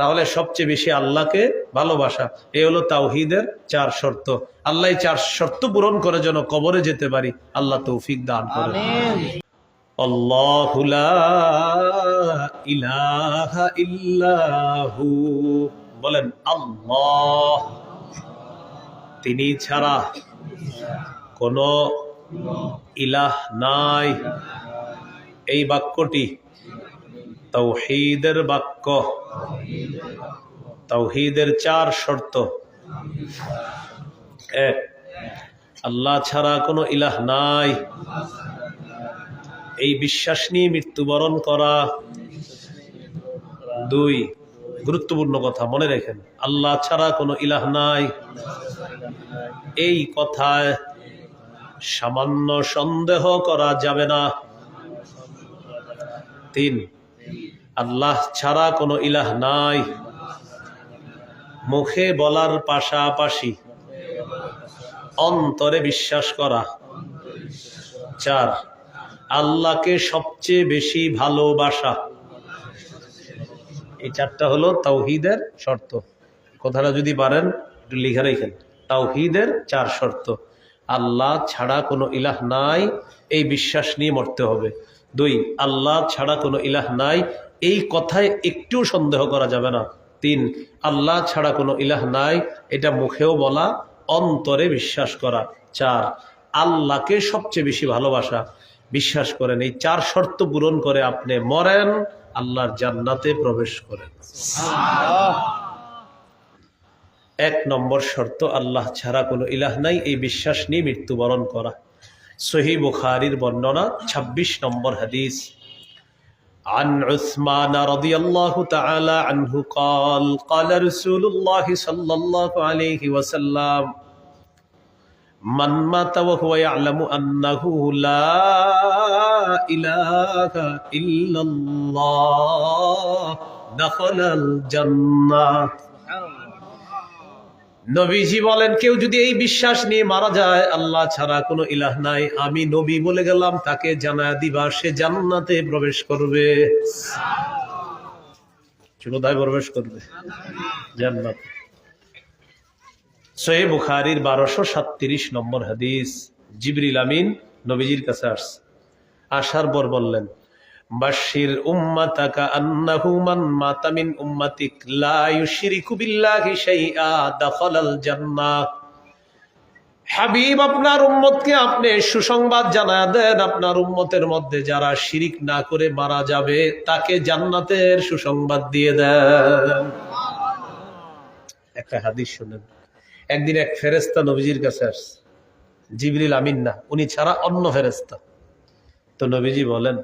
তাহলে সবচেয়ে বেশি আল্লাহকে ভালোবাসা। এই হলো তাওহিদের চার শর্ত। আল্লাহ চার শর্ত পূরণ করে যেন কবরে যেতে পারি, আল্লাহ তৌফিক দান করে ইল্লাহু। বলেন, আল্লাহ। তিনি ছাড়া কোন ইলাহ নাই। এই বাক্যটি তৌহিদের বাক্য। তৌহিদের চার শর্ত। এক, আল্লাহ ছাড়া কোনো ইলাহ নাই। এই বিশ্বাস নিয়ে মৃত্যুবরণ করা। দুই, গুরুত্বপূর্ণ কথা, মনে রাখেন, আল্লাহ ছাড়া কোনো ইলাহ নাই। এই কথায় সামান্য সন্দেহ করা যাবে না। তিন আল্লাহ ছাড়া কোনো ইলাহ নাই। মুখে বলার পাশাপাশি অন্তরে বিশ্বাস করা। চার, আল্লাহকে সবচেয়ে বেশি ভালোবাসা। এই চারটা হলো তাওহিদের শর্ত। কথাটা যদি পারেন, একটু লিখে রেখেন। তাওহিদের চার শর্ত। আল্লাহ ছাড়া কোনো ইলাহ নাই, এই বিশ্বাস নিয়ে মরতে হবে। দুই, আল্লাহ ছাড়া কোনো ইলাহ নাই এই কথায় একটু সন্দেহ করা যাবে না। তিন, আল্লাহ ছাড়া কোনো ইলাহ নাই, এটা মুখেও বলা, অন্তরে বিশ্বাস করা। চার, আল্লাহকে সবচেয়ে বেশি ভালোবাসা। বিশ্বাস করেন, এই চার শর্ত পূরণ করে আপনি মরেন, আল্লাহর জান্নাতে প্রবেশ করেন। এক নম্বর শর্ত, আল্লাহ ছাড়া কোনো ইলাহ নাই, এই বিশ্বাস নিয়ে মৃত্যুবরণ করা। সহি বুখারির বর্ণনা ২৬ নম্বর হাদিস। عن عثمان رضي الله تعالى عنه قال قال رسول الله صلى الله عليه وسلم من مات وهو يعلم أنه لا إله إلا الله دخل الجنة নবীজি বলেন, কেউ যদি এই বিশ্বাস নিয়ে মারা যায়, আল্লাহ ছাড়া কোনো ইলাহ নাই। আমি নবী বলে গেলাম, তাকে জানায় দিবা, সে জান্নাতে প্রবেশ করবে। প্রবেশ করবে। জান্নাত। সহি বুখারির বারোশো সাতত্রিশ নম্বর হাদিস। জিবরিল আমিন নবীজির কাছে আসছে। আসার পর বললেন বাশির উম্মাতাকা আন্নাহু মান মাতা মিন উম্মাতিক লা ইউশরিকু বিল্লাহি শাইআ দাখালাল জান্নাহ। হাবিব, আপনার উম্মতকে আপনি সুসংবাদ জানায় দেন, আপনার উম্মতের মধ্যে যারা শিরিক না করে মারা যাবে, তাকে জান্নাতের সুসংবাদ দিয়ে দেন। একটা হাদিস শুনেন। একদিন এক ফেরেস্তা নবীজির কাছে আসছে। জিবরিল আমিন না, উনি ছাড়া অন্য ফেরেস্তা তো নবীজি বলেন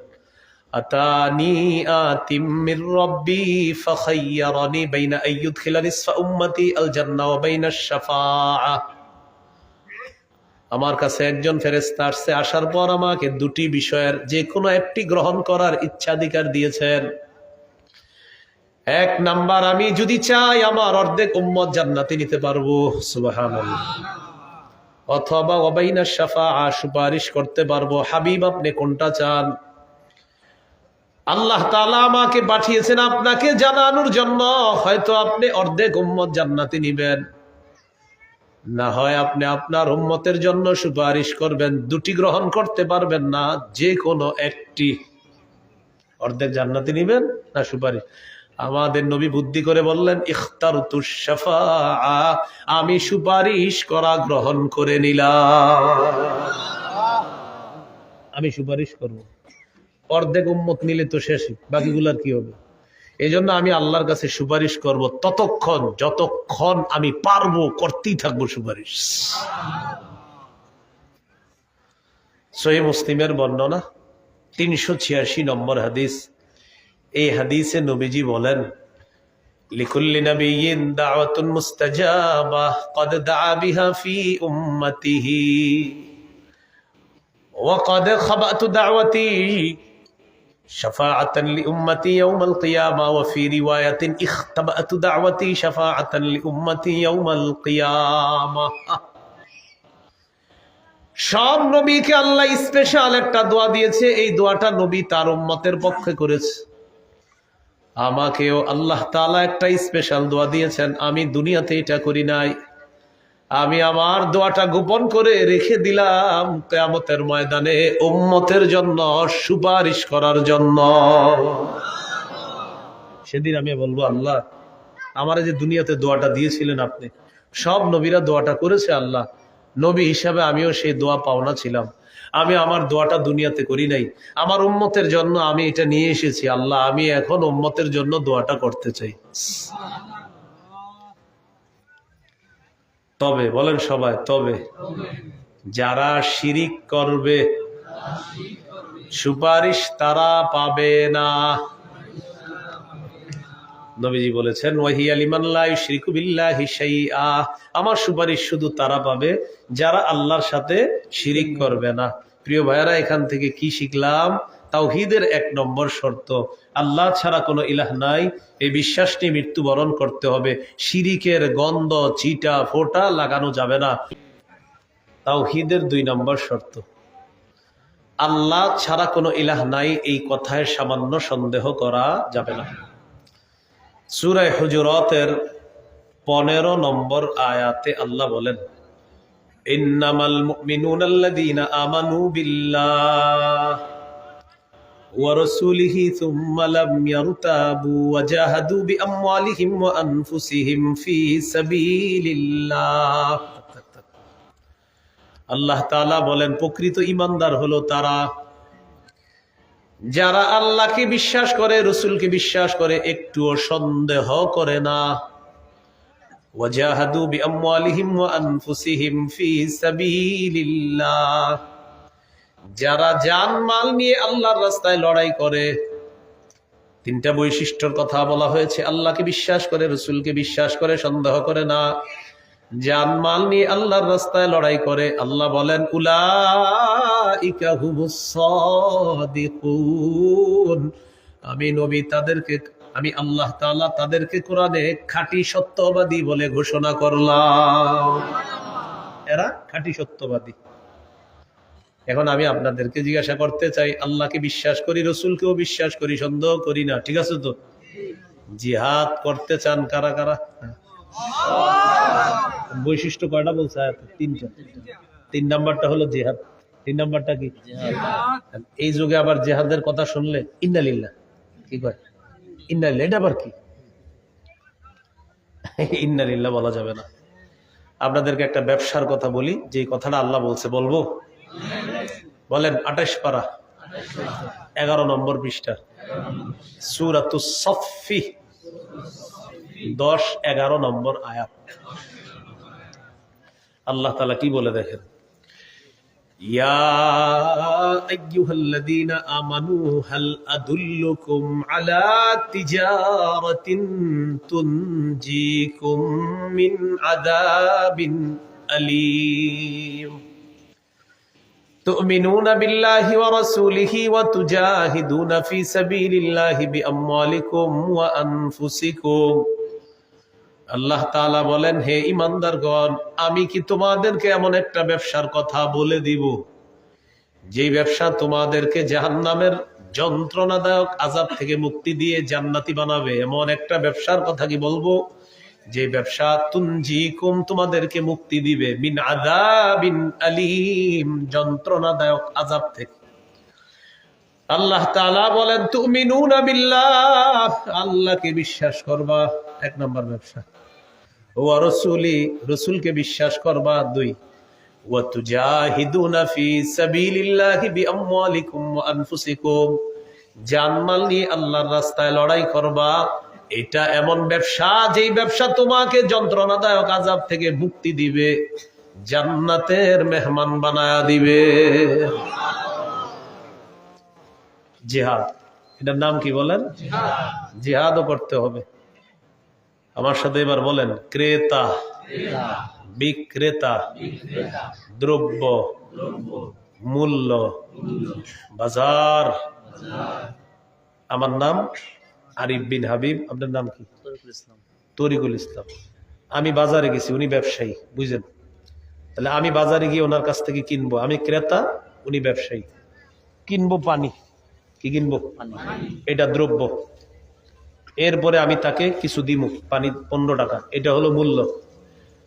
আতিম মির রব্বি ফাখায়্যারানি বাইনা আইয়ুদখিলা নিসফা উম্মতি আল জান্নাহ ওয়া বাইনা শাফাআ। আমার কাছে একজন ফেরেস্তা আসছে, আসার পর আমাকে দুটি বিষয়ের যে কোনো একটি গ্রহণ করার ইচ্ছাধিকার দিয়েছেন। এক নাম্বার, আমি যদি চাই আমার অর্ধেক উম্মত জান্নাতে নিতে পারব। অথবা অবাইনা সাফা সুপারিশ করতে পারব। হাবিব, আপনি কোনটা চান? আল্লাহ তালা আমাকে পাঠিয়েছেন আপনাকে জানানোর জন্য। হয়তো আপনি অর্ধেক উম্মত জান্নাতে নিবেন। না হয় আপনি আপনার উম্মতের জন্য সুপারিশ করবেন, দুটি গ্রহণ করতে পারবেন না যে কোনো একটি। অর্ধেক জান্নাতে নিবেন না সুপারিশ? আমাদের নবী বুদ্ধি করে বললেন ইখতার আমি সুপারিশ করা গ্রহণ করে নিলাম। আমি সুপারিশ করব। অর্ধেক উম্মত নিলে তো শেষ বাকিগুলার কি হবে? এই জন্য আমি আল্লাহর কাছে সুপারিশ করব, ততক্ষণ, যতক্ষণ আমি পারব, করতেই থাকব সুপারিশ। সহি মুসলিমের বর্ণনা, তিনশো ছিয়াশি নম্বর হাদিস। এই হাদিসে নবীজি বলেন, লিকুল্লি দাওয়াতুন شفاعة لأمتي يوم القيامة وفي رواية اختبأت دعوتي شفاعة لأمتي يوم القيامة সব নবীকে আল্লাহ স্পেশাল একটা দোয়া দিয়েছে এই দোয়াটা নবী তার উম্মতের পক্ষে করেছে আমাকেও আল্লাহ তাআলা একটা স্পেশাল দোয়া দিয়েছেন আমি দুনিয়াতে এটা করি নাই আমি আমার দোয়াটা গোপন করে রেখে দিলাম কেয়ামতের ময়দানে উম্মতের জন্য, সুপারিশ করার জন্য। সেদিন আমি বলব, আল্লাহ, আমার যে দুনিয়াতে দোয়াটা দিয়েছিলেন আপনি, সব নবীরা দোয়াটা করেছে আল্লাহ। নবী হিসাবে আমিও সেই দোয়া পাওনা ছিলাম। আমি আমার দোয়াটা দুনিয়াতে করি নাই। আমার উম্মতের জন্য আমি এটা নিয়ে এসেছি, আল্লাহ, আমি এখন উম্মতের জন্য দোয়াটা করতে চাই। তবে, বলেন সবাই, তবে যারা শিরিক করবে, সুপারিশ তারা পাবে না। নবীজি বলেছেন ওয়াহি আলিমাল্লাহ শিরিকু বিল্লাহি শাইআ। আমার সুপারিশ শুধু তারা পাবে, যারা আল্লাহর সাথে শিরিক করবে না। প্রিয় ভাইয়েরা, এখান থেকে কি শিখলাম? তাওহীদের এক নম্বর শর্ত। আল্লাহ ছাড়া কোনো ইলাহ নাই। এই বিশ্বাস নিয়ে মৃত্যুবরণ করতে হবে। শিরিকের গন্ধ, চিটা, ফোটা লাগানো যাবে না। তাওহিদের দুই নম্বর শর্ত। আল্লাহ ছাড়া কোনো ইলাহ নাই, এই কথায় সামান্য সন্দেহ করা যাবে না। সুরায় হুজুরতের পনেরো নম্বর আয়াতে আল্লাহ বলেন, ইন্নামাল মুমিনুনাল্লাযীনা আমানু বিল্লাহ। রাসূলিহি থুম্মা লাম ইয়ারতাবু ওয়া জাহাদু বিআমওয়ালিহিম ওয়া আনফুসিহিম ফি আল্লাহ তাআলা বলেন, প্রকৃত ইমানদার হলো তারা যারা আল্লাহকে বিশ্বাস করে, রসুলকে বিশ্বাস করে, একটুও সন্দেহ করে না। ওয়াজাহাদু বিআমওয়ালিহিম ওয়া আনফুসিহিম ফি সাবিলিল্লাহ। যারা জান মাল নিয়ে আল্লাহর রাস্তায় লড়াই করে, তিনটা বৈশিষ্ট্যর কথা বলা হয়েছে। আল্লাহকে বিশ্বাস করে, রসুলকে বিশ্বাস করে, সন্দেহ করে না। জান মাল নিয়ে আল্লাহর রাস্তায় লড়াই করে, আল্লাহ বলেন আমি নবী তাদেরকে, আমি আল্লাহ তাআলা তাদেরকে কোরআনে খাঁটি সত্যবাদী বলে ঘোষণা করলাম। এরা খাঁটি সত্যবাদী। এখন আমি আপনাদেরকে জিজ্ঞাসা করতে চাই, আল্লাহকে বিশ্বাস করি, রসুলকেও বিশ্বাস করি, সন্দেহ করি না, ঠিক আছে তো? জিহাদ করতে চান কারা কারা? বৈশিষ্ট্য কয়টা বলছে? তিনটা। তিন নাম্বারটা হলো জিহাদ। তিন নাম্বারটা কি? এই যুগে আবার জেহাদের কথা শুনলে ইন্নালিল্লাহ। কি কয়? ইন্নালিল্লাহ। এটা আবার কি? ইন্নালিল্লাহ বলা যাবে না। আপনাদেরকে একটা ব্যবসার কথা বলি যে কথাটা আল্লাহ বলছে, বলব? বলেন, আঠাশ পারা। এগারো নম্বর পৃষ্ঠা। সুরাতু দশ, এগারো নম্বর আয়াত। আল্লাহ তালা কি বলে দেখেন? আমানু আদুল্লুকুম মিন تؤمنون بالله ورسوله وتجاهدون في سبيل الله بأموالكم وأنفسكم আল্লাহ তাআলা বলেন হে ইমানদারগণ আমি কি তোমাদেরকে এমন একটা ব্যবসার কথা বলে দিব যে ব্যবসা তোমাদেরকে জাহান্নামের যন্ত্রণাদায়ক আজাব থেকে মুক্তি দিয়ে জান্নাতি বানাবে এমন একটা ব্যবসার কথা কি বলবো যে ব্যবসা তুনজিকুম তোমাদেরকে মুক্তি দিবে, মিন আযাবিন আলিম, যন্ত্রণাদায়ক আজাব থেকে। আল্লাহ তাআলা বলেন, তুমিনুনা বিল্লাহ, আল্লাহকে বিশ্বাস করবা, এক নম্বর ব্যবসা। ও রসুলি, রসুলকে বিশ্বাস করবা, দুই। ওয়া তুজাহিদুনা ফি সাবিলিল্লাহি বিআমওয়ালিকুম ওয়া আনফুসিকুম, জানমাল নিয়ে আল্লাহর রাস্তায় লড়াই করবা এটা এমন ব্যবসা যেই ব্যবসা তোমাকে যন্ত্রণাদায়ক আজাব থেকে মুক্তি দিবে জান্নাতের মেহমান বানায়া দিবে। জিহাদ। এটার নাম কি বলেন? জিহাদও করতে হবে। আমার সাথে এবার বলেন ক্রেতা। বিক্রেতা। দ্রব্য। মূল্য। বাজার। আমার নাম আরিফ বিন হাবিব আপনার নাম কি? তরিকুল ইসলাম। আমি বাজারে গেছি উনি ব্যবসায়ী বুঝলেন? তাহলে আমি বাজারে গিয়ে ওনার কাছ থেকে কিনবো। আমি ক্রেতা উনি ব্যবসায়ী। কিনবো পানি। কি কিনবো? এটা দ্রব্য। এরপরে আমি তাকে কিছু দিব পানি পনেরো টাকা। এটা হলো মূল্য।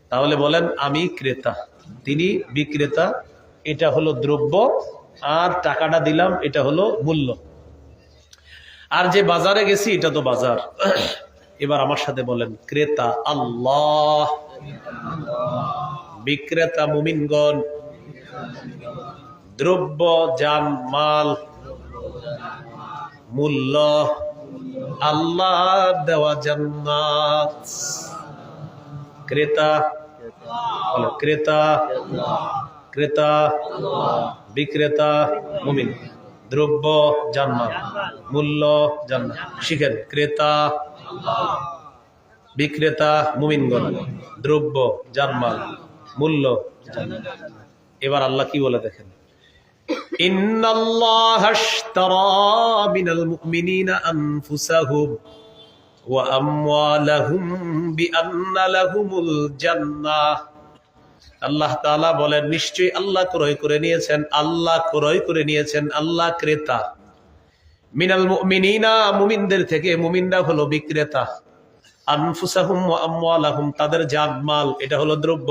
তাহলে বলেন আমি ক্রেতা তিনি বিক্রেতা এটা হলো দ্রব্য আর টাকাটা দিলাম এটা হলো মূল্য। আর যে বাজারে গেছি, এটা তো বাজার। এবার আমার সাথে বলেন, ক্রেতা আল্লাহ। বিক্রেতা মুমিনগণ, দ্রব্য, যান, মাল, মূল্য, আল্লাহ দেওয়া জান্নাত। ক্রেতা ক্রেতা ক্রেতা, বিক্রেতা, মুমিন। দ্রব্য জান্নাত, মূল্য জান্নাত। শিখেন, ক্রেতা, বিক্রেতা, মুমিনগণ, দ্রব্য, জানমাল, মূল্য এবার আল্লাহ কি বলে দেখেন? إن আল্লাহ তাআলা বলেন, নিশ্চয়ই আল্লাহ ক্রয় করে নিয়েছেন, আল্লাহ ক্রয় করে নিয়েছেন, আল্লাহ ক্রেতা। মিনাল মুমিনিনা, মুমিনদের থেকে মুমিনরা হলো বিক্রেতা। তাদের জানমাল এটা হলো দ্রব্য।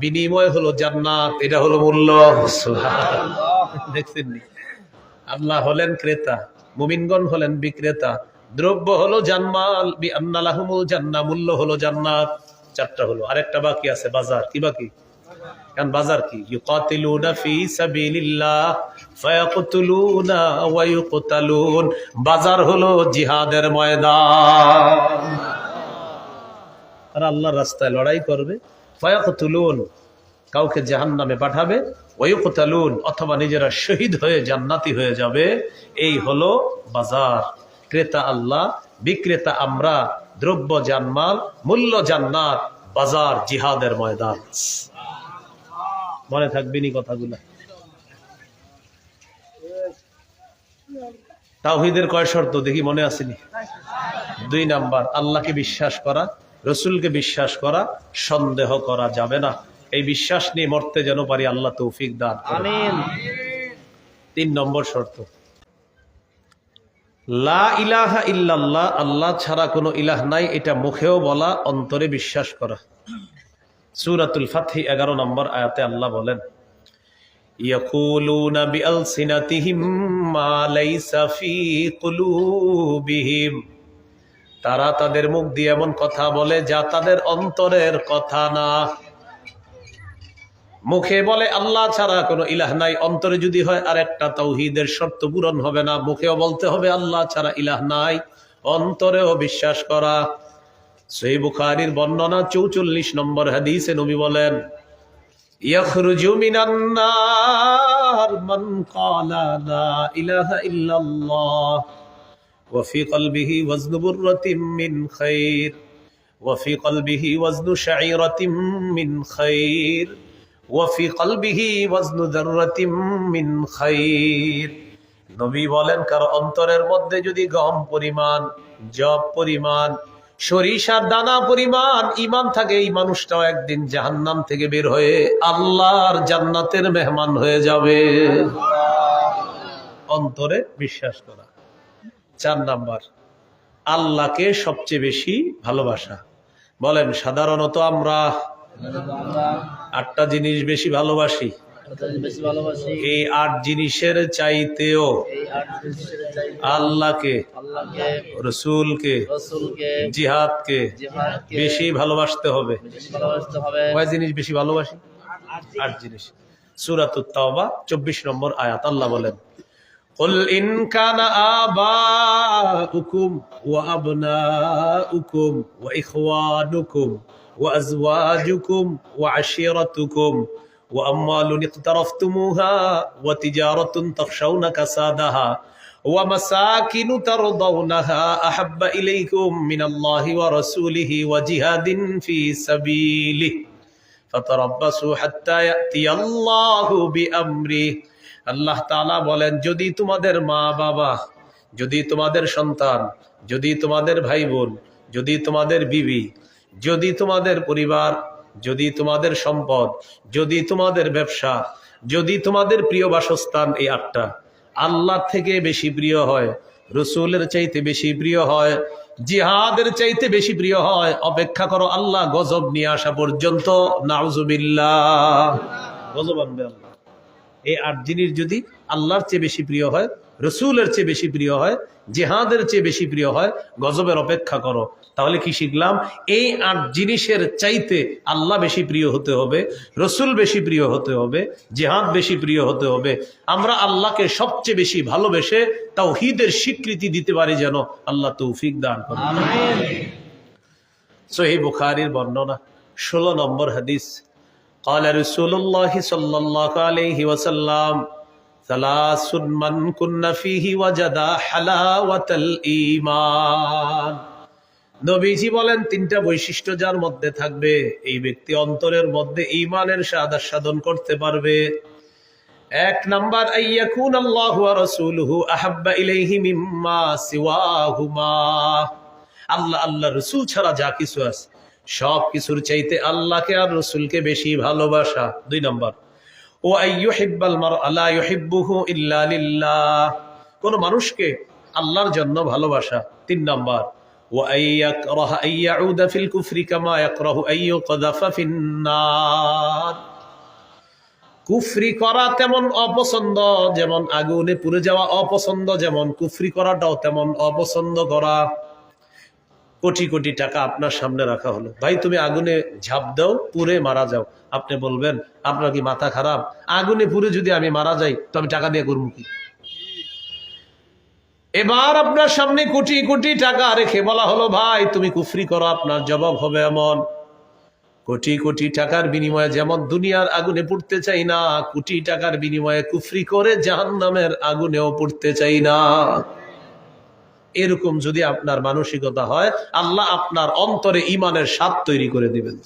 বিনিময় হলো জান্নাত, এটা হলো মূল্য। দেখছেন আল্লাহ হলেন ক্রেতা, মুমিনগণ হলেন বিক্রেতা। দ্রব্য হলো জানমাল বি আন্না লাহুমুল জান্নাহ, মূল্য হলো জান্নাত। চারটা হলো। আরেকটা বাকি আছে, বাজার। কি বাকি? কারণ বাজার কি? ইউকাতিলুনা ফি সাবিলিল্লাহ, ফায়াকতুলুনা ওয়া ইউকতালুন। বাজার হলো জিহাদের ময়দান। তারা আল্লাহর রাস্তায় লড়াই করবে। ফায়াকতুলুন, কাউকে জাহান্নামে পাঠাবে। ওয়ুকতালুন অথবা নিজেরা শহীদ হয়ে জান্নাতি হয়ে যাবে। এই হলো বাজার। ক্রেতা আল্লাহ বিক্রেতা আমরা দ্রব্য জানমাল মূল্য জান্নাত বাজার জিহাদের ময়দান। মনে থাকবেনি কথাগুলা? তাওহিদের কয় শর্ত দেখি মনে আসেনি? দুই নাম্বার আল্লাহকে বিশ্বাস করা রসুলকে বিশ্বাস করা সন্দেহ করা যাবে না। এই বিশ্বাস নিয়ে মরতে যেন পারি আল্লাহ তৌফিক দান তিন নম্বর শর্ত লা ইলাহা ইল্লাল্লাহ, আল্লাহ ছাড়া কোনো ইলাহ নাই, এটা মুখেও বলা, অন্তরে বিশ্বাস করা। সূরাতুল ফাতহি এগারো নম্বর আয়াতে আল্লাহ বলেন, ইয়াকুলুনা বিআলসিনাতিহিম মা লাইসা ফি কুলুবিহিম। তারা তাদের মুখ দিয়ে এমন কথা বলে যা তাদের অন্তরের কথা না। মুখে বলে আল্লাহ ছাড়া কোনো ইলাহ নাই অন্তরে যদি হয় আর একটা তৌহিদের শর্ত পূরণ হবে না মুখেও বলতে হবে আল্লাহ ছাড়া ইলাহ নাই অন্তরেও বিশ্বাস করা সেই বুখারির বর্ণনা চৌচল্লিশ নম্বর হাদিসে নবী বলেন يخرج من النار من قال لا إله إلا الله وفي قلبه وزن برة من خير وفي قلبه وزن شعيرة من خير ওয়াফি কলবিহি ওয়াজনু জাররাতিম মিন খাইর। নবী বলেন, কার অন্তরের মধ্যে যদি গম পরিমাণ, জব পরিমাণ, সরিষার দানা পরিমাণ ইমান থাকে, এই মানুষটাও একদিন জাহান্নাম থেকে বের হয়ে আল্লাহর জান্নাতের মেহমান হয়ে যাবে। অন্তরে বিশ্বাস করা। চার নাম্বার, আল্লাহকে সবচেয়ে বেশি ভালোবাসা। বলেন, সাধারণত আমরা আটটা জিনিস বেশি ভালোবাসি বেশি ভালোবাসি এই আট জিনিসের চাইতেও এই আট জিনিসের চাইতে আল্লাহকে আল্লাহকে রসুলকে রসুলকে জিহাদকে জিহাদকে বেশি ভালোবাসতে হবে বেশি ভালোবাসতে হবে কয় জিনিস বেশি ভালোবাসি আট জিনিস সুরাতুত তাওবা চব্বিশ নম্বর আয়াত আল্লাহ বলেন قل إن كان آباؤكم وأبناؤكم وإخوانكم وأزواجكم وعشيرتكم وأموال اقترفتموها وتجارة تخشون كسادها ومساكن ترضونها أحب إليكم من الله ورسوله وجهاد في سبيله فتربصوا حتى يأتي الله بأمره আল্লাহ তাআলা বলেন যদি তোমাদের মা বাবা যদি তোমাদের সন্তান যদি তোমাদের ভাই বোন যদি তোমাদের বিবি যদি তোমাদের পরিবার যদি তোমাদের সম্পদ যদি তোমাদের ব্যবসা যদি তোমাদের প্রিয় বাসস্থান এই আটটা আল্লাহ থেকে বেশি প্রিয় হয় রসুলের চাইতে বেশি প্রিয় হয় জিহাদের চাইতে বেশি প্রিয় হয় অপেক্ষা করো আল্লাহ গজব নিয়ে আসা পর্যন্ত নাউজুবিল্লাহ। গজব আনবে আল্লাহ। এই আট জিনিস যদি আল্লাহর চেয়ে বেশি প্রিয় হয় রসুলের চেয়ে বেশি প্রিয় হয় জেহাদের চেয়ে বেশি প্রিয় হয় গজবের অপেক্ষা করো তাহলে কি শিখলাম এই আট জিনিসের চাইতে আল্লাহ বেশি প্রিয় হতে হবে রসুল বেশি প্রিয় হতে হবে জেহাদ বেশি প্রিয় হতে হবে আমরা আল্লাহকে সবচেয়ে বেশি ভালোবেসে তাও হিদের স্বীকৃতি দিতে পারি যেন আল্লাহ তৌফিক দান করে সহি বুখারির বর্ণনা ষোলো নম্বর হাদিস قال رسول الله صلى الله عليه وسلم সালাসুন মান কুন্না ফিহি ওয়াজাদা হালাওয়াতাল ঈমান। নবীজি বলেন, তিনটা বৈশিষ্ট্য যার মধ্যে থাকবে, এই ব্যক্তি অন্তরের মধ্যে ইমানের স্বাদ আস্বাদন করতে পারবে। এক নাম্বার আইয়াকুন আল্লাহু ওয়া রাসূলুহু আহাব্বা ইলাইহি মিম্মা সিওয়াহুমা। আল্লাহ আল্লাহ রসুল ছাড়া যা কিছু আছে সব কিছুর চাইতে আল্লাহকে আর রসুলকে বেশি ভালোবাসা। দুই নাম্বার ও মার কোন মানুষকে আল্লাহর জন্য ভালোবাসা, তিন নম্বর ও কুফরি করা তেমন অপছন্দ যেমন আগুনে পুড়ে যাওয়া অপছন্দ, যেমন কুফরি করাটাও তেমন অপছন্দ করা। কোটি কোটি টাকা আপনার সামনে রাখা হলো। ভাই, তুমি আগুনে ঝাঁপ দাও, পুড়ে মারা যাও। আপনি বলবেন, আপনার কি মাথা খারাপ? আগুনে পুড়ে যদি আমি মারা যাই, তো আমি টাকা দিয়ে করব কি? এবার আপনার সামনে কোটি কোটি টাকা রেখে বলা হলো, ভাই, তুমি কুফরি করো, আপনার জবাব হবে এমন। কোটি কোটি টাকার বিনিময়ে যেমন দুনিয়ার আগুনে পড়তে চাই না, কোটি টাকার বিনিময়ে কুফরি করে জাহান্নামের আগুনেও পড়তে চাই না। এরকম যদি আপনার মানসিকতা হয় আল্লাহ আপনার অন্তরে ইমানের স্বাদ তৈরি করে দিবেন।